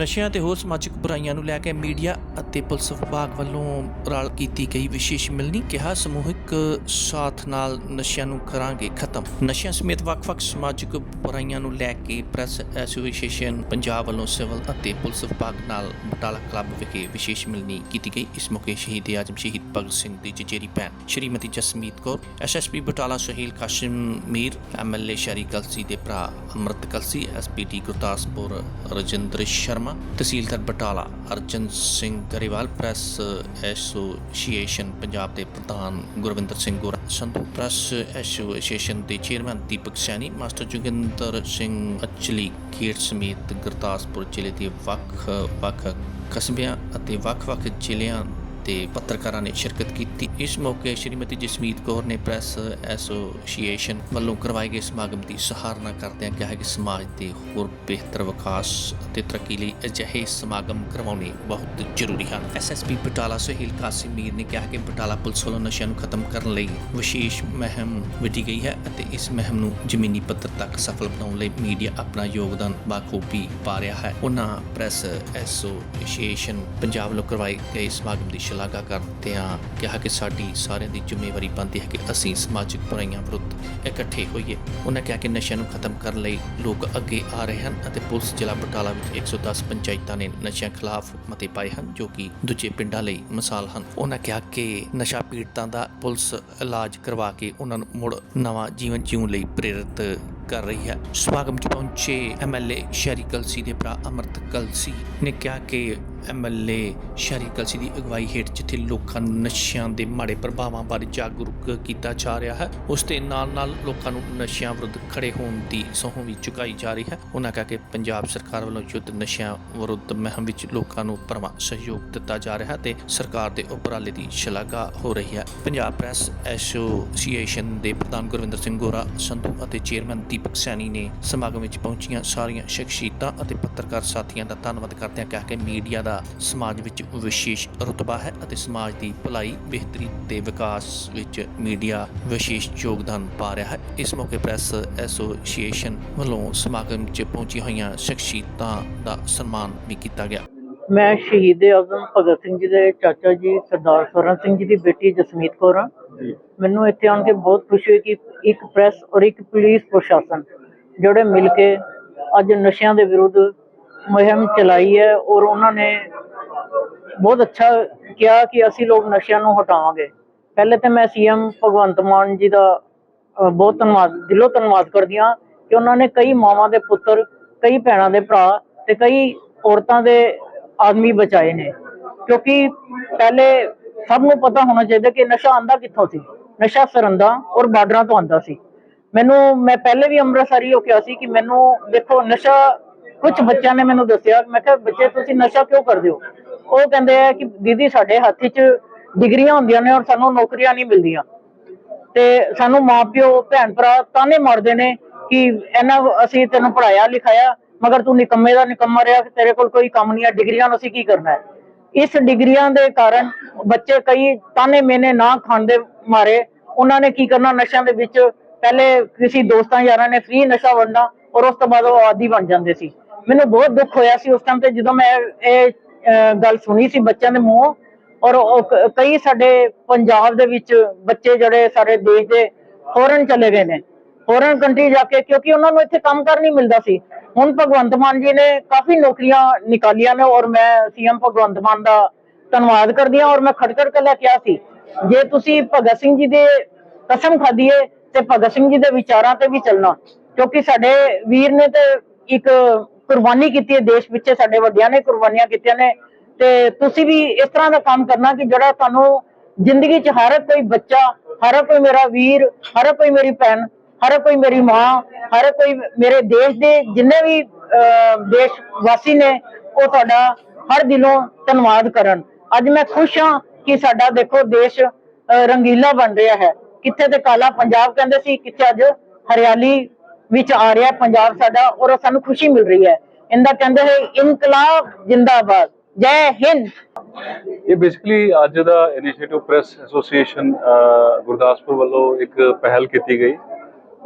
ਨਸ਼ਿਆਂ ਤੇ ਹੋਰ ਸਮਾਜਿਕ ਬੁਰਾਈਆਂ ਨੂੰ ਲੈ ਕੇ ਮੀਡੀਆ ਅਤੇ ਪੁਲਿਸ ਵਿਭਾਗ ਵੱਲੋਂ ਰਲ ਕੀਤੀ ਗਈ ਵਿਸ਼ੇਸ਼ ਮਿਲਣੀ, ਕਿਹਾ ਸਮੂਹਿਕ ਸਾਥ ਨਾਲ ਨਸ਼ਿਆਂ ਨੂੰ ਕਰਾਂਗੇ ਖਤਮ। ਨਸ਼ਿਆਂ ਸਮੇਤ ਵੱਖ-ਵੱਖ ਸਮਾਜਿਕ ਬੁਰਾਈਆਂ ਨੂੰ ਲੈ ਕੇ ਪ੍ਰੈਸ ਐਸੋਸੀਏਸ਼ਨ ਪੰਜਾਬ ਵੱਲੋਂ ਸਿਵਲ ਅਤੇ ਪੁਲਿਸ ਵਿਭਾਗ ਨਾਲ ਬਟਾਲਾ ਕਲੱਬ ਵਿਖੇ ਵਿਸ਼ੇਸ਼ ਮਿਲਣੀ ਕੀਤੀ ਗਈ। ਇਸ ਮੌਕੇ ਸ਼ਹੀਦ ਆਜਮ, ਸ਼ਹੀਦ ਭਗਤ ਸਿੰਘ ਦੀ ਚਚੇਰੀ ਭੈਣ ਸ਼੍ਰੀਮਤੀ ਜਸਮੀਤ ਕੌਰ ਐਸਐਸਪੀ ਬਟਾਲਾ ਸੁਹੇਲ ਕਾਸ਼ਿਮ ਮੀਰ ਐਮਐਲਏ ਸ਼ਰੀ ਕਲਸੀ ਦੇ ਭਰਾ Amrit Kalsi SPD Gurdaspur Rajinder Sharma tehsildar Batala Arjan Singh Grewal, press association Punjab ਦੇ ਪ੍ਰਧਾਨ ਗੁਰਵਿੰਦਰ ਸਿੰਘ ਗੋਰਾ, ਸੰਧੂ ਪ੍ਰੈਸ ਐਸੋਸੀਏਸ਼ਨ ਦੇ ਚੇਅਰਮੈਨ ਦੀਪਕ ਸੈਣੀ, ਮਾਸਟਰ ਜੋਗਿੰਦਰ ਸਿੰਘ ਅਚਲੀ, ਖੇਡ ਸਮੇਤ ਗੁਰਦਾਸਪੁਰ ਜ਼ਿਲ੍ਹੇ ਦੇ ਵੱਖ ਵੱਖ ਕਸਬਿਆਂ ਅਤੇ ਵੱਖ-ਵੱਖ ਜ਼ਿਲ੍ਹਿਆਂ ਤੇ ਪੱਤਰਕਾਰਾਂ ਨੇ ਸ਼ਿਰਕਤ ਕੀਤੀ। ਇਸ ਮੌਕੇ ਸ਼੍ਰੀਮਤੀ ਜਸਮੀਤ ਕੌਰ ਨੇ ਪ੍ਰੈਸ ਐਸੋਸੀਏਸ਼ਨ ਵੱਲੋਂ ਕਰਵਾਏ ਗਏ ਸਮਾਗਮ ਦੀ ਸਹਾਰਨਾ ਕਰਦਿਆਂ ਕਿਹਾ ਕਿ ਸਮਾਜ ਦੇ ਹੋਰ ਬਿਹਤਰ ਵਿਕਾਸ ਅਤੇ ਤਰੱਕੀ ਲਈ ਅਜਿਹੇ ਸਮਾਗਮ ਕਰਵਾਉਣੇ ਬਹੁਤ ਜ਼ਰੂਰੀ ਹਨ। ਐਸਐਸਪੀ ਬਟਾਲਾ ਸੁਹੇਲ ਕਾਸਿਮ ਮੀਰ ਨੇ ਕਿਹਾ ਕਿ ਬਟਾਲਾ ਪੁਲਿਸ ਵੱਲੋਂ ਨਸ਼ਿਆਂ ਨੂੰ ਖਤਮ ਕਰਨ ਲਈ ਵਿਸ਼ੇਸ਼ ਮੁਹਿੰਮ ਵਿੱਢੀ ਗਈ ਹੈ ਅਤੇ ਇਸ ਮੁਹਿੰਮ ਨੂੰ ਜ਼ਮੀਨੀ ਪੱਧਰ ਤੱਕ ਸਫਲ ਬਣਾਉਣ ਲਈ ਮੀਡੀਆ ਆਪਣਾ ਯੋਗਦਾਨ ਬਾਖੂਬੀ ਪਾ ਰਿਹਾ ਹੈ। ਉਹਨਾਂ ਪ੍ਰੈਸ ਐਸੋਸੀਏਸ਼ਨ ਪੰਜਾਬ ਵੱਲੋਂ ਕਰਵਾਏ ਗਏ ਸਮਾਗਮ ਦੀ ਸ਼ਲਾਘਾ ਕਰਦਿਆਂ ਕਿਹਾ ਕਿ ਸਾਡੀ ਸਾਰਿਆਂ ਦੀ ਜ਼ਿੰਮੇਵਾਰੀ ਬਣਦੀ ਹੈ ਕਿ ਅਸੀਂ ਸਮਾਜਿਕ ਬੁਰਾਈਆਂ ਵਿਰੁੱਧ ਇਕੱਠੇ ਹੋਈਏ। ਉਹਨਾਂ ਕਿਹਾ ਕਿ ਨਸ਼ਿਆਂ ਨੂੰ ਖਤਮ ਕਰਨ ਲਈ ਲੋਕ ਅੱਗੇ ਆ ਰਹੇ ਹਨ ਅਤੇ ਪੁਲਿਸ ਜ਼ਿਲ੍ਹਾ ਬਟਾਲਾ ਵਿੱਚ 110 ਪੰਚਾਇਤਾਂ ਨੇ ਨਸ਼ਿਆਂ ਖਿਲਾਫ ਮਤੇ ਪਾਏ ਹਨ, ਜੋ ਕਿ ਦੂਜੇ ਪਿੰਡਾਂ ਲਈ ਮਿਸਾਲ ਹਨ। ਉਹਨਾਂ ਕਿਹਾ ਕਿ ਨਸ਼ਾ ਪੀੜਤਾਂ ਦਾ ਪੁਲਿਸ ਇਲਾਜ ਕਰਵਾ ਕੇ ਉਹਨਾਂ ਨੂੰ ਮੁੜ ਨਵਾਂ ਜੀਵਨ ਜਿਉਣ ਲਈ ਪ੍ਰੇਰਿਤ ਕਰ ਰਹੀ ਹੈ। ਸਮਾਗਮ 'ਚ ਪਹੁੰਚੇ ਐਮਐਲਏ ਸ਼ਰੀ ਕਲਸੀ ਦੇ ਭਰਾ ਅਮਰਤ ਕਲਸੀ ਨੇ ਕਿਹਾ ਕਿ ਐਮਐਲਏ ਸ਼ਹਿਰੀ ਕਲਸੀ ਦੀ ਅਗਵਾਈ ਹੇਠ ਜਿੱਥੇ ਲੋਕਾਂ ਨੂੰ ਨਸ਼ਿਆਂ ਦੇ ਮਾੜੇ ਪ੍ਰਭਾਵਾਂ ਬਾਰੇ ਜਾਗਰੂਕ ਕੀਤਾ ਜਾ ਰਿਹਾ ਹੈ, ਉਸ ਦੇ ਨਾਲ ਨਾਲ ਲੋਕਾਂ ਨੂੰ ਨਸ਼ਿਆਂ ਵਿਰੁੱਧ ਖੜੇ ਹੋਣ ਦੀ ਸਹੁੰ ਵੀ ਚੁਕਾਈ ਜਾ ਰਹੀ ਹੈ। ਉਹਨਾਂ ਕਿਹਾ ਕਿ ਪੰਜਾਬ ਸਰਕਾਰ ਵੱਲੋਂ ਯੁੱਧ ਨਸ਼ਿਆਂ ਵਿਰੁੱਧ ਮੁਹਿੰਮ ਵਿੱਚ ਲੋਕਾਂ ਨੂੰ ਭਰਵਾਂ ਸਹਿਯੋਗ ਦਿੱਤਾ ਜਾ ਰਿਹਾ ਤੇ ਸਰਕਾਰ ਦੇ ਉਪਰਾਲੇ ਦੀ ਸ਼ਲਾਘਾ ਹੋ ਰਹੀ ਹੈ। ਪੰਜਾਬ ਪ੍ਰੈਸ ਐਸੋਸੀਏਸ਼ਨ ਦੇ ਪ੍ਰਧਾਨ ਗੁਰਵਿੰਦਰ ਸਿੰਘ ਗੋਰਾ, ਸੰਧੂ ਅਤੇ ਚੇਅਰਮੈਨ ਦੀਪਕ ਸੈਣੀ ਨੇ ਸਮਾਗਮ ਵਿੱਚ ਪਹੁੰਚੀਆਂ ਸਾਰੀਆਂ ਸ਼ਖਸੀਅਤਾਂ ਅਤੇ ਪੱਤਰਕਾਰ ਸਾਥੀਆਂ ਦਾ ਧੰਨਵਾਦ ਕਰਦਿਆਂ ਕਿਹਾ ਕਿ ਮੀਡੀਆ ਦਾ ਸਮਾਜ ਵਿੱਚ ਵਿਸ਼ੇਸ਼ ਰੁਤਬਾ ਹੈ ਅਤੇ ਸਮਾਜ ਦੀ ਭਲਾਈ ਬਿਹਤਰੀ ਤੇ ਵਿਕਾਸ ਵਿੱਚ ਮੀਡੀਆ ਵਿਸ਼ੇਸ਼ ਯੋਗਦਾਨ ਪਾ ਰਿਹਾ ਹੈ। ਇਸ ਮੌਕੇ ਪ੍ਰੈਸ ਐਸੋਸੀਏਸ਼ਨ ਵੱਲੋਂ ਸਮਾਗਮ 'ਚ ਪਹੁੰਚੀਆਂ ਹੋਈਆਂ ਸ਼ਖਸੀਅਤਾਂ ਦਾ ਸਨਮਾਨ ਵੀ ਕੀਤਾ ਗਿਆ। ਮੈਂ ਸ਼ਹੀਦ ਆਜ਼ਮ ਭਗਤ ਸਿੰਘ ਜੀ ਦੇ ਚਾਚਾ ਜੀ ਸਰਦਾਰ ਸਵਰਨ ਸਿੰਘ ਜੀ ਦੀ ਬੇਟੀ ਜਸਮੀਤ ਕੌਰ ਹਾਂ। ਮੈਨੂੰ ਇੱਥੇ ਆਉਣ ਕੇ ਬਹੁਤ ਖੁਸ਼ੀ ਹੋਈ ਕਿ ਇੱਕ ਪ੍ਰੈਸ ਔਰ ਇੱਕ ਪੁਲਿਸ ਪ੍ਰਸ਼ਾਸਨ ਜਿਹੜੇ ਮਿਲ ਕੇ ਅੱਜ ਨਸ਼ਿਆਂ ਦੇ ਵਿਰੁੱਧ ਮੁਹਿੰਮ ਚਲਾਈ ਹੈ ਔਰ ਉਹਨਾਂ ਨੇ ਬਹੁਤ ਅੱਛਾ ਕਿਹਾ ਕਿ ਅਸੀਂ ਲੋਕ ਨਸ਼ਿਆਂ ਨੂੰ ਹਟਾਵਾਂਗੇ। ਪਹਿਲੇ ਤੇ ਮੈਂ ਸੀਐਮ ਭਗਵੰਤ ਮਾਨ ਜੀ ਦਾ ਬਹੁਤ ਧੰਨਵਾਦ, ਦਿਲੋਂ ਧੰਨਵਾਦ ਕਰਦੀ ਹਾਂ ਕਿ ਉਹਨਾਂ ਨੇ ਕਈ ਮਾਵਾਂ ਦੇ ਪੁੱਤਰ, ਕਈ ਭੈਣਾਂ ਦੇ ਭਰਾ ਤੇ ਕਈ ਔਰਤਾਂ ਦੇ ਆਦਮੀ ਬਚਾਏ ਨੇ। ਕਿਉਂਕਿ ਪਹਿਲੇ ਸਭ ਨੂੰ ਪਤਾ ਹੋਣਾ ਚਾਹੀਦਾ ਕਿ ਨਸ਼ਾ ਆਂਦਾ ਕਿੱਥੋਂ ਸੀ? ਨਸ਼ਾ ਸਰੰਦਾ ਔਰ ਬਾਰਡਰਾਂ ਤੋਂ ਆਂਦਾ ਸੀ। ਮੈਨੂੰ, ਮੈਂ ਪਹਿਲੇ ਵੀ ਅੰਮ੍ਰਿਤਸਰੀ ਹੋ ਕਿਹਾ ਸੀ ਕਿ ਮੈਨੂੰ ਦੇਖੋ ਨਸ਼ਾ ਕੁਝ ਬੱਚਿਆਂ ਨੇ ਮੈਨੂੰ ਦੱਸਿਆ, ਮੈਂ ਕਿਹਾ, ਬੱਚੇ, ਤੁਸੀਂ ਨਸ਼ਾ ਕਿਉਂ ਕਰਦੇ ਹੋ? ਉਹ ਕਹਿੰਦੇ ਆ ਕਿ, ਦੀਦੀ, ਸਾਡੇ ਹੱਥ 'ਚ ਡਿਗਰੀਆਂ ਹੁੰਦੀਆਂ ਨੇ ਔਰ ਸਾਨੂੰ ਨੌਕਰੀਆਂ ਨਹੀਂ ਮਿਲਦੀਆਂ। ਤੇ ਸਾਨੂੰ ਮਾਪਿਓ ਭੈਣ, ਭਰਾ ਤਾਨੇ ਮਾਰਦੇ ਨੇ ਕਿ ਇਹਨਾਂ ਅਸੀਂ ਤੈਨੂੰ ਪੜਾਇਆ ਲਿਖਾਇਆ, ਮਗਰ ਤੂੰ ਨਿਕੰਮੇ ਦਾ ਨਿਕੰਮਾ ਰਿਹਾ ਕਿ ਤੇਰੇ ਕੋਲ ਕੋਈ ਕੰਮ ਨਹੀਂ ਹੈ, ਡਿਗਰੀਆਂ ਨੂੰ ਅਸੀਂ ਕੀ ਕਰਨਾ ਹੈ? ਇਸ ਡਿਗਰੀਆਂ ਦੇ ਕਾਰਨ ਬੱਚੇ ਕਈ ਤਾਨੇ ਮੇਨੇ ਨਾ ਖਾਣ ਦੇ ਮਾਰੇ। ਉਹਨਾਂ ਨੇ ਕੀ ਕਰਨਾ, ਨਸ਼ਿਆਂ ਦੇ ਵਿੱਚ ਪਹਿਲੇ ਕਿਸੇ ਦੋਸਤਾਂ ਯਾਰਾਂ ਨੇ ਫ੍ਰੀ ਨਸ਼ਾ ਵੰਡਣਾ ਔਰ ਉਸ ਤੋਂ ਬਾਅਦ ਉਹ ਆਦੀ ਬਣ ਜਾਂਦੇ ਸੀ। ਮੈਨੂੰ ਬਹੁਤ ਦੁੱਖ ਹੋਇਆ ਸੀ ਉਸ ਟਾਈਮ ਤੇ ਜਦੋਂ ਮੈਂ ਇਹ ਗੱਲ ਸੁਣੀ ਸੀ ਬੱਚਿਆਂ ਦੇ ਮੂੰਹੋਂ ਔਰ ਕਈ ਸਾਡੇ ਪੰਜਾਬ ਦੇ ਵਿੱਚ ਬੱਚੇ ਜਿਹੜੇ ਸਾਰੇ ਦੇਸ਼ ਦੇ ਫੋਰਨ ਚਲੇ ਗਏ ਨੇ ਫੋਰਨ ਕੰਟਰੀ ਜਾ ਕੇ ਕਿਉਂਕਿ ਉਹਨਾਂ ਨੂੰ ਇੱਥੇ ਕੰਮ ਕਰ ਨਹੀਂ ਮਿਲਦਾ ਸੀ। ਹੁਣ ਭਗਵੰਤ ਮਾਨ ਜੀ ਨੇ ਕਾਫੀ ਨੌਕਰੀਆਂ ਨਿਕਾਲੀਆਂ ਨੇ ਔਰ ਮੈਂ ਸੀਐਮ ਭਗਵੰਤ ਮਾਨ ਦਾ ਧੰਨਵਾਦ ਕਰਦੀ ਹਾਂ ਔਰ ਮੈਂ ਖੜ ਖੜ ਕੇ ਸੀ। ਜੇ ਤੁਸੀਂ ਭਗਤ ਸਿੰਘ ਜੀ ਦੇ ਕਸਮ ਖਾਦੀ ਤੇ ਭਗਤ ਸਿੰਘ ਜੀ ਦੇ ਵਿਚਾਰਾਂ ਤੇ ਵੀ ਚੱਲਣਾ, ਕਿਉਂਕਿ ਸਾਡੇ ਵੀਰ ਨੇ ਤੇ ਇੱਕ ਕੁਰਬਾਨੀ ਕੀਤੀ ਹੈ ਦੇਸ਼ ਪਿੱਛੇ ਸਾਡੇ ਵੱਡਿਆਂ ਨੇ ਕੁਰਬਾਨੀਆਂ ਕੀਤੀਆਂ ਨੇ। ਤੇ ਤੁਸੀਂ ਵੀ ਇਸ ਤਰ੍ਹਾਂ ਦਾ ਕੰਮ ਕਰਨਾ ਕਿ ਜਿਹੜਾ ਤੁਹਾਨੂੰ ਜ਼ਿੰਦਗੀ 'ਚ ਹਰ ਕੋਈ ਬੱਚਾ, ਹਰ ਕੋਈ ਮੇਰਾ ਵੀਰ, ਹਰ ਕੋਈ ਮੇਰੀ ਭੈਣ, ਹਰ ਕੋਈ ਮੇਰੀ ਮਾਂ, ਹਰ ਕੋਈ ਮੇਰੇ ਦੇਸ਼ ਦੇ ਜਿੰਨੇ ਵੀ ਦੇਸ਼ ਵਾਸੀ ਨੇ, ਉਹ ਤੁਹਾਡਾ ਹਰ ਦਿਲੋਂ ਧੰਨਵਾਦ ਕਰਨ। ਅੱਜ ਮੈਂ ਖੁਸ਼ ਹਾਂ ਕਿ ਸਾਡਾ ਦੇਖੋ ਦੇਸ਼ ਰੰਗੀਲਾ ਬਣ ਰਿਹਾ ਹੈ। ਕਿੱਥੇ ਤੇ ਕਾਲਾ ਪੰਜਾਬ ਕਹਿੰਦੇ ਸੀ, ਕਿੱਥੇ ਅੱਜ ਹਰਿਆਲੀ ਵਿੱਚ ਆ ਰਿਹਾ ਪੰਜਾਬ ਸਾਡਾ ਔਰ ਸਾਨੂੰ ਖੁਸ਼ੀ ਮਿਲ ਰਹੀ ਹੈ। ਇਹਦਾ ਕਹਿੰਦੇ ਹੈ, ਇਨਕਲਾਬ ਜਿੰਦਾਬਾਦ। ਜੈ ਹਿੰਦ। ਇਹ ਬੇਸਿਕਲੀ ਅੱਜ ਦਾ ਇਨੀਸ਼ੀਏਟਿਵ ਪ੍ਰੈਸ ਐਸੋਸੀਏਸ਼ਨ ਗੁਰਦਾਸਪੁਰ ਵੱਲੋਂ ਇੱਕ ਪਹਿਲ ਕੀਤੀ ਗਈ।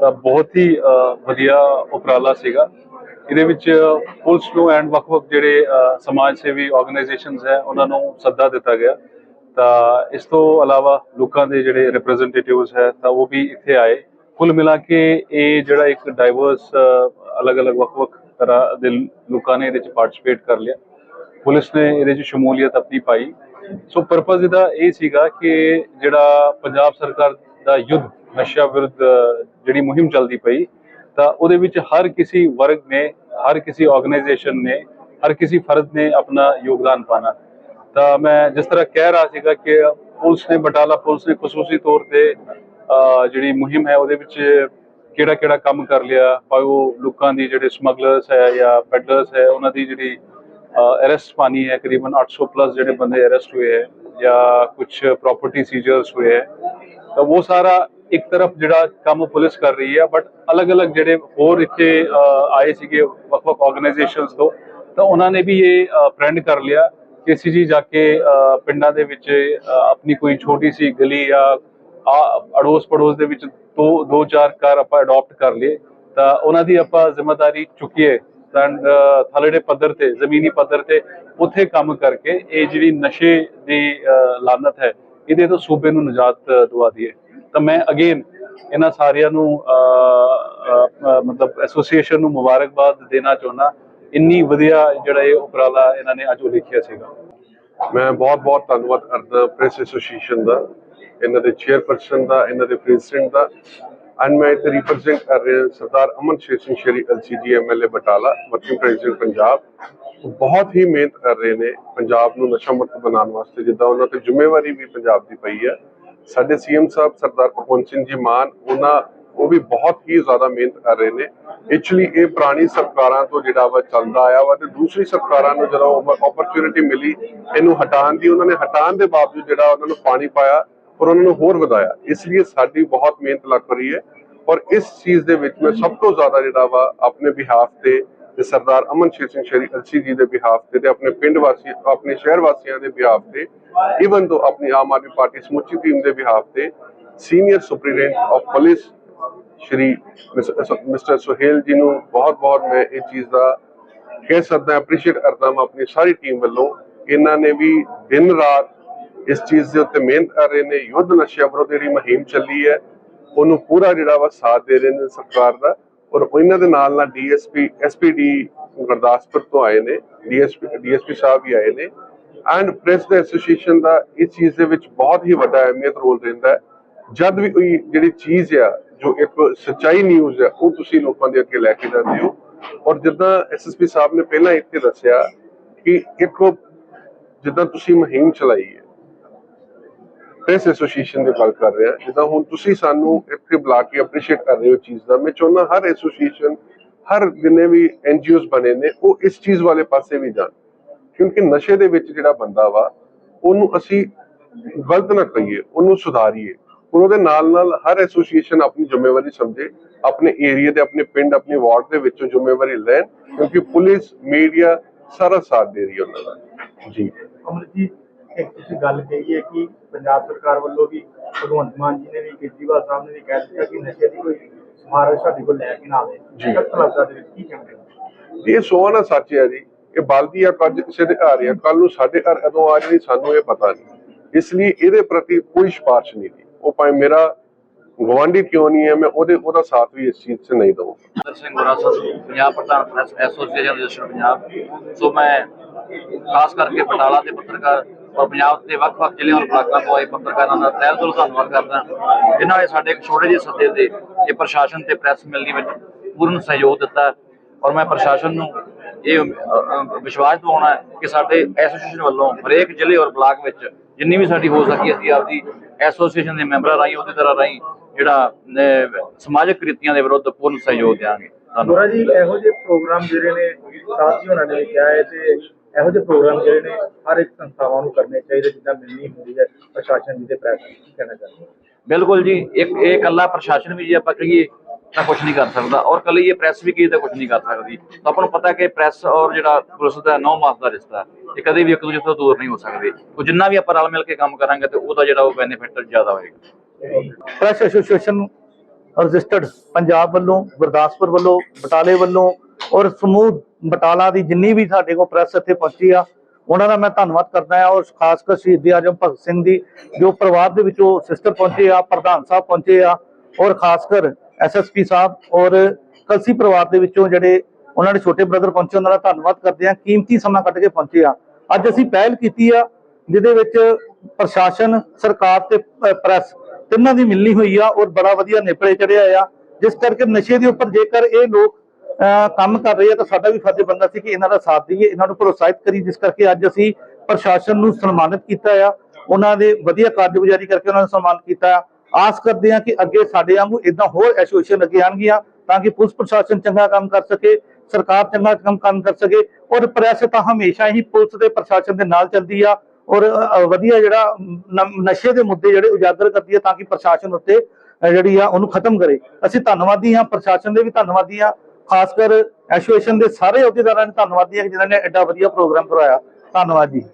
ਤਾਂ ਬਹੁਤ ਹੀ ਵਧੀਆ ਉਪਰਾਲਾ ਸੀਗਾ। ਇਹਦੇ ਵਿੱਚ ਪੁਲਿਸ ਨੂੰ ਐਂਡ ਵੱਖ-ਵੱਖ ਜਿਹੜੇ ਸਮਾਜ ਸੇਵੀ ਆਰਗੇਨਾਈਜੇਸ਼ਨਸ ਹੈ, ਉਹਨਾਂ ਨੂੰ ਸੱਦਾ ਦਿੱਤਾ ਗਿਆ। ਤਾਂ ਇਸ ਤੋਂ ਇਲਾਵਾ ਲੋਕਾਂ ਦੇ ਜਿਹੜੇ ਰਿਪਰੈਜ਼ੈਂਟੇਟਿਵਸ ਹੈ, ਤਾਂ ਉਹ ਵੀ ਇੱਥੇ ਆਏ। ਕੁੱਲ ਮਿਲਾ ਕੇ ਇਹ ਜਿਹੜਾ ਇੱਕ ਡਾਈਵਰਸ ਅਲੱਗ-ਅਲੱਗ, ਵੱਖ-ਵੱਖ ਤਰ੍ਹਾਂ ਦੇ ਲੋਕਾਂ ਨੇ ਇਹਦੇ ਵਿੱਚ ਪਾਰਟਿਸਿਪੇਟ ਕਰ ਲਿਆ। ਪੁਲਿਸ ਨੇ ਇਹਦੇ 'ਚ ਸ਼ਮੂਲੀਅਤ ਆਪਣੀ ਪਾਈ। ਸੋ ਪਰਪਸ ਇਹਦਾ ਇਹ ਸੀਗਾ ਕਿ ਜਿਹੜਾ ਪੰਜਾਬ ਸਰਕਾਰ ਦਾ ਯੁੱਧ ਨਸ਼ਾ ਵਿਰੁੱਧ, ਜਿਹੜੀ ਮੁਹਿੰਮ ਚੱਲਦੀ ਪਈ, ਤਾਂ ਉਹਦੇ ਵਿੱਚ ਹਰ ਕਿਸੇ ਵਰਗ ਨੇ, ਹਰ ਕਿਸੇ ਆਰਗੇਨਾਈਜੇਸ਼ਨ ਨੇ, ਹਰ ਕਿਸੇ ਫਰਦ ਨੇ ਆਪਣਾ ਯੋਗਦਾਨ ਪਾਣਾ ਤਾਂ ਮੈਂ ਜਿਸ ਤਰ੍ਹਾਂ ਕਹਿ ਰਿਹਾ ਸੀਗਾ ਕਿ ਪੁਲਿਸ ਨੇ ਬਟਾਲਾ ਪੁਲਿਸ ਨੇ ਖਸੂਸੀ ਤੌਰ ਤੇ ਜਿਹੜੀ ਮੁਹਿੰਮ ਹੈ ਉਹਦੇ ਵਿੱਚ ਕਿਹੜਾ ਕਿਹੜਾ ਕੰਮ ਕਰ ਲਿਆ? ਭਾਵੇਂ ਉਹ ਲੋਕਾਂ ਦੀ ਜਿਹੜੇ ਸਮਗਲਰਸ ਹੈ ਜਾਂ ਪੈਡਲਰਸ ਹੈ, ਉਹਨਾਂ ਦੀ ਜਿਹੜੀ ਅਰੈਸਟ ਪਾਣੀ ਹੈ ਕਰੀਬਨ 800 ਪਲੱਸ ਜਿਹੜੇ ਬੰਦੇ ਅਰੈਸਟ ਹੋਏ ਹੈ ਜਾਂ ਕੁਝ ਪ੍ਰਾਪਰਟੀ ਸੀਜ਼ਰਸ ਹੋਏ ਹੈ। ਤਾਂ ਉਹ ਸਾਰਾ ਇੱਕ ਤਰਫ ਜਿਹੜਾ ਕੰਮ ਪੁਲਿਸ ਕਰ ਰਹੀ ਹੈ ਬਟ ਅਲੱਗ-ਅਲੱਗ ਜਿਹੜੇ ਹੋਰ ਇੱਥੇ ਆਏ ਸੀਗੇ ਵੱਖ-ਵੱਖ ਆਰਗੇਨਾਈਜੇਸ਼ਨਸ ਤੋਂ, ਤਾਂ ਉਹਨਾਂ ਨੇ ਵੀ ਇਹ ਫਰੈਂਡ ਕਰ ਲਿਆ। ਕਿ ਅਸੀਂ ਜੀ ਜਾ ਕੇ ਪਿੰਡਾਂ ਦੇ ਵਿੱਚ ਆਪਣੀ ਕੋਈ ਛੋਟੀ ਸੀ ਗਲੀ ਜਾਂ ਅੜੋਸ ਪੜੋਸ ਦੇ ਵਿੱਚ ਦੋ ਦੋ, ਚਾਰ ਘਰ ਆਪਾਂ ਅਡਾਪਟ ਕਰ ਲਏ ਤਾਂ ਉਹਨਾਂ ਦੀ ਆਪਾਂ ਜ਼ਿੰਮੇਵਾਰੀ ਚੁੱਕੀਏ। ਤਾਂ ਥਲੜੇ ਪੱਧਰ ਤੇ, ਜ਼ਮੀਨੀ ਪੱਧਰ ਤੇ ਉੱਥੇ ਕੰਮ ਕਰਕੇ ਇਹ ਜਿਹੜੀ ਨਸ਼ੇ ਦੀ ਲਾਨਤ ਹੈ, ਇਹਦੇ ਤੋਂ ਸੂਬੇ ਨੂੰ ਨਿਜਾਤ ਦਵਾ ਦਈਏ। ਤਾਂ ਮੈਂ ਅਗੇਨ ਇਹਨਾਂ ਸਾਰਿਆਂ ਨੂੰ ਮਤਲਬ ਐਸੋਸੀਏਸ਼ਨ ਨੂੰ ਮੁਬਾਰਕਬਾਦ ਦੇਣਾ ਚਾਹੁੰਦਾ। ਇੰਨੀ ਵਧੀਆ ਜਿਹੜਾ ਇਹ ਉਪਰਾਲਾ ਇਹਨਾਂ ਨੇ ਅੱਜ ਉਲੀਖਿਆ ਸੀਗਾ। ਮੈਂ ਬਹੁਤ ਬਹੁਤ ਧੰਨਵਾਦ ਕਰਦਾ ਪ੍ਰੈਸ ਐਸੋਸੀਏਸ਼ਨ ਦਾ। ਇਹਨਾਂ ਦੇ ਚੇਅਰਪਰਸਨ ਦਾ, ਇਹਨਾਂ ਦੇ ਪ੍ਰੈਜ਼ੀਡੈਂਟ ਦਾ। ਐਂਡ ਮੈਂ ਇੱਥੇ ਰਿਪਰੈਜ਼ੈਂਟ ਕਰ ਰਿਹਾ ਸਰਦਾਰ ਅਮਨ ਸ਼ੇਸ਼ਨ Sheri ਐਲਸੀਜੀ MLA Batala working president Punjab. ਬਹੁਤ ਹੀ ਮਿਹਨਤ ਕਰ ਰਹੇ ਨੇ ਪੰਜਾਬ ਨੂੰ ਨਸ਼ਾ ਮੁਕਤ ਬਣਾਉਣ ਵਾਸਤੇ, ਜਿੱਦਾਂ ਉਹਨਾਂ ਤੇ ਜ਼ਿੰਮੇਵਾਰੀ ਵੀ ਪੰਜਾਬ ਦੀ ਪਈ ਹੈ। ਸਾਡੇ ਸੀਐਮ ਸਾਹਿਬ ਸਰਦਾਰ ਭਗਵੰਤ ਸਿੰਘ ਜੀ ਮਾਨ, ਉਹਨਾਂ, ਉਹ ਵੀ ਬਹੁਤ ਹੀ ਜ਼ਿਆਦਾ ਮਿਹਨਤ ਕਰ ਰਹੇ ਨੇ। ਐਕਚੁਅਲੀ ਇਹ ਪੁਰਾਣੀ ਸਰਕਾਰਾਂ ਤੋਂ ਜਿਹੜਾ ਵਾ ਚੱਲਦਾ ਆਇਆ ਵਾ ਤੇ ਦੂਸਰੀ ਸਰਕਾਰਾਂ ਨੂੰ ਜਦੋਂ ਓਪਰਚੁਨਿਟੀ ਮਿਲੀ, ਇਹਨੂੰ ਹਟਾਉਣ ਦੀ, ਉਹਨਾਂ ਨੇ ਹਟਾਉਣ ਦੇ ਬਾਵਜੂਦ ਜਿਹੜਾ ਉਹਨਾਂ ਨੂੰ ਪਾਣੀ ਪਾਇਆ ਔਰ ਉਹਨਾਂ ਨੂੰ ਹੋਰ ਵਧਾਇਆ। ਇਸ ਲਈ ਸਾਡੀ ਬਹੁਤ ਮਿਹਨਤ ਲੱਗ ਰਹੀ ਹੈ ਔਰ ਇਸ ਚੀਜ਼ ਦੇ ਵਿੱਚ ਮੈਂ ਸਭ ਤੋਂ ਜ਼ਿਆਦਾ ਜਿਹੜਾ ਵਾ ਆਪਣੇ ਬਿਹਾਫ ਤੇ ਤੇ ਸਰਦਾਰ ਅਮਨ ਸ਼ੇਰ ਸਿੰਘ ਸ਼ੇਰੀ ਅਲਸੀ ਜੀ ਦੇ ਬਿਹਾਫ ਤੇ ਤੇ ਆਪਣੇ ਪਿੰਡ ਵਾਸੀ, ਆਪਣੇ ਸ਼ਹਿਰ ਵਾਸੀਆਂ ਦੇ ਬਿਹਾਫ ਤੇ ਇਵਨ ਤੋਂ ਆਪਣੀ ਆਮ ਆਦਮੀ ਪਾਰਟੀ ਸਮੁੱਚੀ ਟੀਮ ਦੇ ਬਿਹਾਫ ਤੇ senior superintendent of police Shri mister Suhail ji ਨੂੰ ਬਹੁਤ ਬਹੁਤ ਮੈਂ ਇਹ ਚੀਜ਼ ਦਾ ਕਹਿ ਸਕਦਾ ਅਪਰੀਸ਼ੀਏਟ ਕਰਦਾ ਮੈਂ ਆਪਣੀ ਸਾਰੀ ਟੀਮ ਵੱਲੋਂ। ਇਹਨਾਂ ਨੇ ਵੀ ਦਿਨ ਰਾਤ ਇਸ ਚੀਜ਼ ਦੇ ਉੱਤੇ ਮਿਹਨਤ ਕਰ ਰਹੇ ਨੇ, ਯੁੱਧ ਨਸ਼ਿਆਂ ਵਿਰੁੱਧ ਜਿਹੜੀ ਮੁਹਿੰਮ ਚੱਲੀ ਹੈ, ਉਹਨੂੰ ਪੂਰਾ ਜਿਹੜਾ ਵਾ ਸਾਥ ਦੇ ਰਹੇ ਨੇ ਸਰਕਾਰ ਦਾ ਔਰ ਉਹਨਾਂ ਦੇ ਨਾਲ ਨਾਲ ਡੀਐਸਪੀ, ਐਸਪੀਡੀ ਗੁਰਦਾਸਪੁਰ ਤੋਂ ਆਏ ਨੇ, ਡੀਐਸਪੀ ਡੀਐਸਪੀ ਸਾਹਿਬ ਵੀ ਆਏ ਨੇ ਐਂਡ ਪ੍ਰੈਸ ਦੇ ਐਸੋਸੀਏਸ਼ਨ ਦਾ ਇਸ ਚੀਜ਼ ਦੇ ਵਿੱਚ ਬਹੁਤ ਹੀ ਵੱਡਾ ਅਹਿਮੀਅਤ ਰੋਲ ਰਹਿੰਦਾ ਹੈ। ਜਦ ਵੀ ਕੋਈ ਜਿਹੜੀ ਚੀਜ਼ ਆ, ਜੋ ਇੱਕ ਸੱਚਾਈ ਨਿਊਜ਼ ਹੈ ਉਹ ਤੁਸੀਂ ਲੋਕਾਂ ਦੇ ਅੱਗੇ ਲੈ ਕੇ ਜਾਂਦੇ ਹੋ ਔਰ ਜਿੱਦਾਂ ਐਸਐਸਪੀ ਸਾਹਿਬ ਨੇ ਪਹਿਲਾਂ ਇੱਥੇ ਦੱਸਿਆ ਕਿ ਇੱਕ ਜਿੱਦਾਂ ਤੁਸੀਂ ਮੁਹਿੰਮ ਚਲਾਈ ਹੈ ਪ੍ਰੈਸ ਐਸੋਸੀਏਸ਼ਨ ਦੀ ਗੱਲ ਕਰ ਰਿਹਾ। ਜਿੱਦਾਂ ਹੁਣ ਤੁਸੀਂ ਸਾਨੂੰ ਇੱਥੇ ਬੁਲਾ ਕੇ ਅਪਰੀਸ਼ੀਏਟ ਕਰ ਰਹੇ ਹੋ ਚੀਜ਼ ਦਾ, ਮੈਂ ਚਾਹੁੰਦਾ ਹਰ ਐਸੋਸੀਏਸ਼ਨ ਹਰ ਜਿੰਨੇ ਵੀ ਐਨਜੀਓਜ਼ ਬਣੇ ਨੇ, ਉਹ ਇਸ ਚੀਜ਼ ਵਾਲੇ ਪਾਸੇ ਵੀ ਜਾਣ। ਕਿਉਂਕਿ ਨਸ਼ੇ ਦੇ ਵਿੱਚ ਜਿਹੜਾ ਬੰਦਾ ਵਾ, ਉਹਨੂੰ ਅਸੀਂ ਗਲਤ ਨਾ ਕਹੀਏ, ਉਹਨੂੰ ਸੁਧਾਰੀਏ। ਉਹਦੇ ਨਾਲ ਨਾਲ ਹਰ ਐਸੋਸੀਏਸ਼ਨ ਆਪਣੀ ਜ਼ਿੰਮੇਵਾਰੀ ਸਮਝੇ, ਆਪਣੇ ਏਰੀਆ ਦੇ, ਆਪਣੇ ਪਿੰਡ, ਆਪਣੇ ਵਾਰਡ ਦੇ ਵਿੱਚੋਂ ਜ਼ਿੰਮੇਵਾਰੀ ਲੈਣ, ਕਿਉਂਕਿ ਪੁਲਿਸ ਮੀਡੀਆ ਸਾਰਾ ਸਾਥ ਦੇ ਰਹੀ ਹੈ ਉਹਨਾਂ ਦਾ। ਜੀ। ਅਮਰ ਇੱਕ ਤੁਸੀਂ ਗੱਲ ਕਹੀ ਹੈ ਕਿ ਪੰਜਾਬ ਸਰਕਾਰ ਵੱਲੋਂ ਵੀ ਭਗਵੰਤ ਮਾਨ ਜੀ ਨੇ ਵੀ ਕੇਜਰੀਵਾਲ ਸਾਹਿਬ ਨੇ ਵੀ ਕਹਿ ਦਿੱਤਾ ਕਿ ਨਸ਼ੇ ਦੀ ਕੋਈ ਸਮਾਰਕ ਸਾਡੇ ਕੋਲ ਲੈ ਕੇ ਨਾ ਆਵੇ। ਸਖਤ ਲਫ਼ਜ਼ਾਂ ਦੇ ਵਿੱਚ ਕੀ ਕਹਿੰਦੇ ਇਹ ਸੋਹਣਾ ਸੱਚ ਹੈ ਜੀ ਇਹ ਬਲਦੀ ਆ ਕੱਜ ਕਿਸੇ ਦੇ ਘਰ ਆ ਕੱਲ ਨੂੰ ਸਾਡੇ ਘਰ ਕਦੋਂ ਆ ਜਾਣੀ ਸਾਨੂੰ ਇਹ ਪਤਾ ਨਹੀਂ। ਇਸ ਲਈ ਇਹਦੇ ਪ੍ਰਤੀ ਕੋਈ ਸਿਫਾਰਿਸ਼ ਨਹੀਂ ਦੀ। ਉਹ ਭਾਵੇਂ ਮੇਰਾ ਗਵਾਂਢੀ ਕਿਉਂ ਨਹੀਂ ਹੈ ਮੈਂ ਉਹਦੇ ਉਹਦਾ ਸਾਥ ਵੀ ਇਸ ਚੀਜ਼ 'ਚ ਨਹੀਂ ਦਊਂਗਾ। ਸੁੰਦਰ ਸਿੰਘ ਗੋਰਾਸਾ ਪੰਜਾਬ ਪ੍ਰਧਾਨ press association register Punjab so ਮੈਂ ਖਾਸ ਕਰਕੇ ਬਟਾਲਾ ਦੇ ਪੱਤਰਕਾਰ ਔਰ ਪੰਜਾਬ ਦੇ ਵੱਖ-ਵੱਖ ਜ਼ਿਲ੍ਹਿਆਂ ਔਰ ਬਲਾਕਾਂ ਤੋਂ ਆਏ ਪੱਤਰਕਾਰਾਂ ਦਾ ਤਹਿ ਦਿਲੋਂ ਧੰਨਵਾਦ ਕਰਦਾ ਜਿਨ੍ਹਾਂ ਨੇ ਸਾਡੇ ਇੱਕ ਛੋਟੇ ਜਿਹੇ ਸੱਦੇ ਤੇ ਇਹ ਪ੍ਰਸ਼ਾਸਨ ਤੇ ਪ੍ਰੈਸ ਮਿਲਣੀ ਵਿੱਚ ਪੂਰਨ ਸਹਿਯੋਗ ਦਿੱਤਾ ਔਰ ਮੈਂ ਪ੍ਰਸ਼ਾਸਨ ਨੂੰ ਇਹ ਵਿਸ਼ਵਾਸ ਦਿਵਾਉਣਾ ਕਿ ਸਾਡੇ ਐਸੋਸੀਏਸ਼ਨ ਵੱਲੋਂ ਹਰੇਕ ਜ਼ਿਲ੍ਹੇ ਔਰ ਬਲਾਕ ਵਿੱਚ ਜਿੰਨੀ ਵੀ ਸਾਡੀ ਹੋ ਸਕੀ ਅਸੀਂ ਆਪਦੀ ਐਸੋਸੀਏਸ਼ਨ ਦੇ ਮੈਂਬਰਾਂ ਰਾਹੀਂ, ਉਹਦੇ ਤਰ੍ਹਾਂ ਰਾਹੀਂ ਜਿਹੜਾ ਸਮਾਜਿਕ ਕ੍ਰਿਤੀਆਂ ਦੇ ਵਿਰੁੱਧ ਪੂਰਨ ਸਹਿਯੋਗ ਦੇਵਾਂਗੇ ਧੰਨਵਾਦ। ਜੀ, ਇਹੋ ਜਿਹੇ ਪ੍ਰੋਗਰਾਮ ਜਿਹੜੇ ਨੇ, ਸਾਥੀ ਹੋਣਾ ਨੇ ਕਿਹਾ ਹੈ ਤੇ ਇਹੋ ਜਿਹੇ ਪ੍ਰੋਗਰਾਮ ਜਿਹੜੇ ਨੇ ਹਰ ਇੱਕ ਸੰਸਥਾਵਾਂ ਨੂੰ ਕਰਨੇ ਚਾਹੀਦੇ ਜਿੱਦਾਂ ਮਿਲਣੀ ਹੁੰਦੀ ਹੈ ਪ੍ਰਸ਼ਾਸਨ ਜੀ ਦੇ ਪ੍ਰੈਸ ਕੀ ਕਹਿਣਾ ਚਾਹੁੰਦੇ? ਬਿਲਕੁਲ ਜੀ ਇੱਕ ਇਹ ਇਕੱਲਾ ਪ੍ਰਸ਼ਾਸਨ ਵੀ ਜੇ ਆਪਾਂ ਕਹੀਏ ਤਾਂ ਕੁਝ ਨਹੀਂ ਕਰ ਸਕਦਾ। ਔਰ ਕੱਲੀ ਇਹ ਪ੍ਰੈਸ ਵੀ ਕਹੀ ਤਾਂ ਕੁਝ ਨਹੀਂ ਕਰ ਸਕਦੀ। ਤਾਂ ਆਪਾਂ ਨੂੰ ਪਤਾ ਕਿ ਪ੍ਰੈਸ ਔਰ ਜਿਹੜਾ ਪੁਲਿਸ ਦਾ ਨੌ ਮਾਸ ਦਾ ਰਿਸ਼ਤਾ ਇਹ ਕਦੇ ਵੀ ਇੱਕ ਦੂਜੇ ਤੋਂ ਦੂਰ ਨਹੀਂ ਹੋ ਸਕਦੇ। ਉਹ ਜਿੰਨਾ ਵੀ ਆਪਾਂ ਰਲ ਮਿਲ ਕੇ ਕੰਮ ਕਰਾਂਗੇ ਤੇ ਉਹਦਾ ਜਿਹੜਾ ਉਹ ਬੈਨੀਫਿਟ ਜ਼ਿਆਦਾ ਹੋਏਗਾ। ਪ੍ਰੈਸ ਐਸੋਸੀਏਸ਼ਨ ਰਜਿਸਟਰਡ ਪੰਜਾਬ ਵੱਲੋਂ ਗੁਰਦਾਸਪੁਰ ਵੱਲੋਂ ਬਟਾਲੇ ਵੱਲੋਂ ਔਰ ਸਮੂਹ ਬਟਾਲਾ ਦੀ ਜਿੰਨੀ ਵੀ ਸਾਡੇ ਕੋਲ ਪ੍ਰੈਸ ਇੱਥੇ ਪਹੁੰਚੀ ਆ, ਉਹਨਾਂ ਦਾ ਮੈਂ ਧੰਨਵਾਦ ਕਰਦਾ ਹਾਂ ਔਰ ਖਾਸ ਕਰ ਸ਼ਹੀਦ ਆਜਮ ਭਗਤ ਸਿੰਘ ਦੀ, ਜੋ ਪਰਿਵਾਰ ਦੇ ਵਿੱਚੋਂ ਸਿਸਟਰ ਪਹੁੰਚੇ ਆ, ਪ੍ਰਧਾਨ ਸਾਹਿਬ ਪਹੁੰਚੇ ਆ ਔਰ ਖਾਸ ਕਰ ਐਸਐਸਪੀ ਸਾਹਿਬ ਔਰ ਕਲਸੀ ਪਰਿਵਾਰ ਦੇ ਵਿੱਚੋਂ ਜਿਹੜੇ ਉਹਨਾਂ ਦੇ ਛੋਟੇ ਬ੍ਰਦਰ ਪਹੁੰਚੇ, ਉਹਨਾਂ ਦਾ ਧੰਨਵਾਦ ਕਰਦੇ ਹਾਂ, ਕੀਮਤੀ ਸਮਾਂ ਕੱਢ ਕੇ ਪਹੁੰਚੇ ਆ। ਅੱਜ ਅਸੀਂ ਪਹਿਲ ਕੀਤੀ ਆ, ਜਿਹਦੇ ਵਿੱਚ ਪ੍ਰਸ਼ਾਸਨ, ਸਰਕਾਰ ਤੇ ਪ੍ਰੈਸ ਤਿੰਨਾਂ ਦੀ ਮਿਲਣੀ ਹੋਈ ਆ ਔਰ ਬੜਾ ਵਧੀਆ ਨੇਪਰੇ ਚੜਿਆ ਆ, ਜਿਸ ਕਰਕੇ ਨਸ਼ੇ ਦੇ ਉੱਪਰ ਜੇਕਰ ਇਹ ਲੋਕ ਕੰਮ ਕਰ ਰਹੇ ਆ ਤਾਂ ਸਾਡਾ ਵੀ ਫਰਜ਼ ਬੰਦਾ ਸੀ ਕਿ ਇਹਨਾਂ ਦਾ ਸਾਥ ਦਈਏ, ਇਹਨਾਂ ਨੂੰ ਪ੍ਰੋਤਸਾਹਿਤ ਕਰੀ ਜਿਸ ਕਰਕੇ ਅੱਜ ਅਸੀਂ ਪ੍ਰਸ਼ਾਸਨ ਨੂੰ ਸਨਮਾਨਿਤ ਕੀਤਾ ਆ। ਉਹਨਾਂ ਦੇ ਵਧੀਆ ਕਾਰਜਗੁਜ਼ਾਰੀ ਕਰਕੇ ਉਹਨਾਂ ਨੂੰ ਸਨਮਾਨਿਤ ਕੀਤਾ ਆਸ ਕਰਦੇ ਹਾਂ ਕਿ ਅੱਗੇ ਸਾਡੇ ਵਾਂਗੂ ਇਦਾਂ ਹੋਰ ਐਸੋਸੀਏਸ਼ਨ ਅੱਗੇ ਆਉਣਗੀਆਂ ਤਾਂ ਕਿ ਪੁਲਿਸ ਪ੍ਰਸ਼ਾਸਨ ਚੰਗਾ ਕੰਮ ਕਰ ਸਕੇ, ਸਰਕਾਰ ਚੰਗਾ ਕੰਮ ਕੰਮ ਕਰ ਸਕੇ ਔਰ ਪ੍ਰੈਸ ਤਾਂ ਹਮੇਸ਼ਾ ਹੀ ਪੁਲਿਸ ਤੇ ਪ੍ਰਸ਼ਾਸਨ ਦੇ ਨਾਲ ਚੱਲਦੀ ਆ ਔਰ ਵਧੀਆ ਜਿਹੜਾ ਨਸ਼ੇ ਦੇ ਮੁੱਦੇ ਜਿਹੜੇ ਉਜਾਗਰ ਕਰਦੀ ਆ ਤਾਂ ਕਿ ਪ੍ਰਸ਼ਾਸਨ ਉੱਤੇ ਜਿਹੜੀ ਆ ਉਹਨੂੰ ਖਤਮ ਕਰੇ। ਅਸੀਂ ਧੰਨਵਾਦੀ ਹਾਂ, ਪ੍ਰਸ਼ਾਸਨ ਦੇ ਵੀ ਧੰਨਵਾਦੀ ਹਾਂ ਖਾਸ ਕਰ ਐਸੋਸੀਏਸ਼ਨ ਦੇ ਸਾਰੇ ਅਹੁਦੇਦਾਰਾਂ ਦੇ ਧੰਨਵਾਦੀ ਹੈ ਕਿ ਜਿਨ੍ਹਾਂ ਨੇ ਐਡਾ ਵਧੀਆ ਪ੍ਰੋਗਰਾਮ ਕਰਵਾਇਆ। ਧੰਨਵਾਦ ਜੀ।